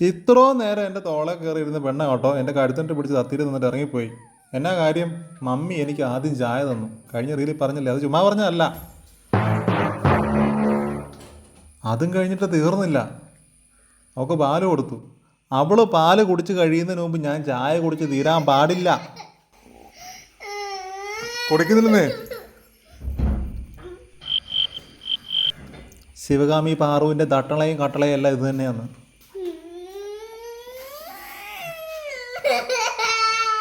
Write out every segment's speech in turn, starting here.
ഇത്രയും നേരം എന്റെ തോളെ കയറിയിരുന്ന പെണ്ണ കേട്ടോ എന്റെ കഴുത്തിട്ട് പിടിച്ച് തത്തിരി നിന്നിട്ട് ഇറങ്ങിപ്പോയി. എന്നാ കാര്യം? മമ്മി എനിക്ക് ആദ്യം ചായ തന്നു. കഴിഞ്ഞ റീലിൽ പറഞ്ഞില്ലേ? അത് ചുമ്മാ പറഞ്ഞതല്ല. അതും കഴിഞ്ഞിട്ട് തീർന്നില്ല. അവൾക്ക് പാൽ കൊടുത്തു. അവൾ പാൽ കുടിച്ച് കഴിയുന്നതിന് മുമ്പ് ഞാൻ ചായ കുടിച്ച് തീരാൻ പാടില്ല. കുടിക്കുന്നില്ലേ ശിവകാമി പാറുവിന്റെ തട്ടളയും കട്ടളയും എല്ലാം ഇത് തന്നെയാണ്.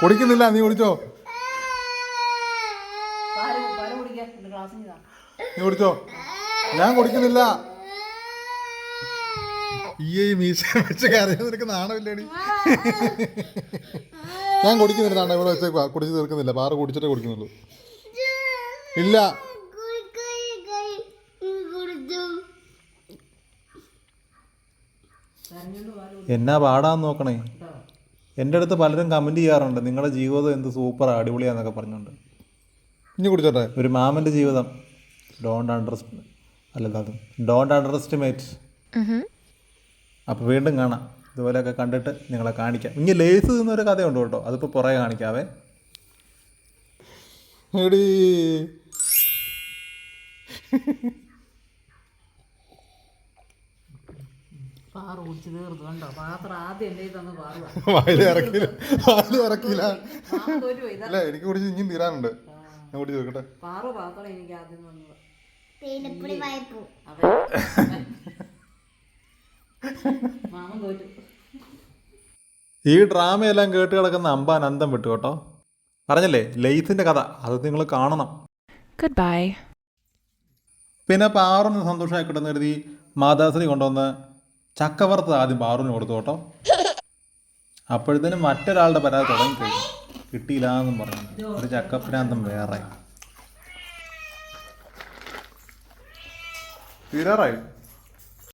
കുടിക്കുന്നില്ല നീ കുടിച്ചോ? നീ കുടിച്ചോ? ഞാൻ കുടിക്കുന്നില്ല. ഈ മീശ വെച്ച് കരയാൻ നിനക്ക് നാണമില്ലേടി? ഞാൻ കുടിക്കുന്നില്ല നാണ ഇവിടെ വെച്ച് കുടിച്ച് തീർക്കുന്നില്ല. പാറ കുടിച്ചിട്ടേ കുടിക്കുന്നുള്ളൂ. ഇല്ല. എന്നാ പാടാന്ന് നോക്കണേ. എന്റെ അടുത്ത് പലരും കമന്റ് ചെയ്യാറുണ്ട്. നിങ്ങളുടെ ജീവിതം എന്ത് സൂപ്പർ അടിപൊളിയാന്നൊക്കെ പറഞ്ഞുകൊണ്ട്. ഇനി കുടിച്ചോട്ടെ? ഒരു മാമന്റെ ജീവിതം. ഡോണ്ട് അണ്ടർ അല്ല അത് ഡോണ്ട് അണ്ടർ എസ്റ്റിമേറ്റ് അപ്പോൾ വീണ്ടും കാണാം. ഇതുപോലെയൊക്കെ കണ്ടിട്ട് നിങ്ങളെ കാണിക്കാം. ഇനി ലേസ് എന്നൊരു കഥയുണ്ട് കേട്ടോ. അതിപ്പോൾ പുറകെ കാണിക്കാവേ. എടീ. പാറ് കുടിച്ച് തീർത്തു കണ്ടോ? പാത്രം ആദ്യം എന്റെ തന്ന് വായിൽ ഇറക്കിയില്ല. വായിൽ ഇറക്കിയില്ല. അല്ല എനിക്ക് കുടിച്ച് ഇനിയും തീരാനുണ്ട്. ഞാൻ കുടിച്ച് നോക്കട്ടെ പാറ പാത്രം എനിക്ക് ആദ്യം തന്നത്. മാമൻ തോറ്റു. ഈ ഡ്രാമയെല്ലാം കേട്ട് കിടക്കുന്ന അമ്പാൻ അന്തം വിട്ടു കേട്ടോ. പറഞ്ഞല്ലേ? ലെയ്സിന്റെ കഥ. അത് നിങ്ങൾ കാണണം. ഗുഡ് ബൈ പിന്നെ പാറൊന്ന് സന്തോഷമായി കിട്ടുന്ന കരുതി മാതാശ്രീ കൊണ്ടുവന്ന് ചക്കവറുത്ത് ആദ്യം പാറുവിന് കൊടുത്തു കേട്ടോ. അപ്പോഴത്തേനും മറ്റൊരാളുടെ പരാതി തുടങ്ങി കഴിഞ്ഞു. കിട്ടിയില്ല എന്നും പറഞ്ഞു. ഒരു ചക്കപ്രാന്തം വേറെ. തീരാറായി.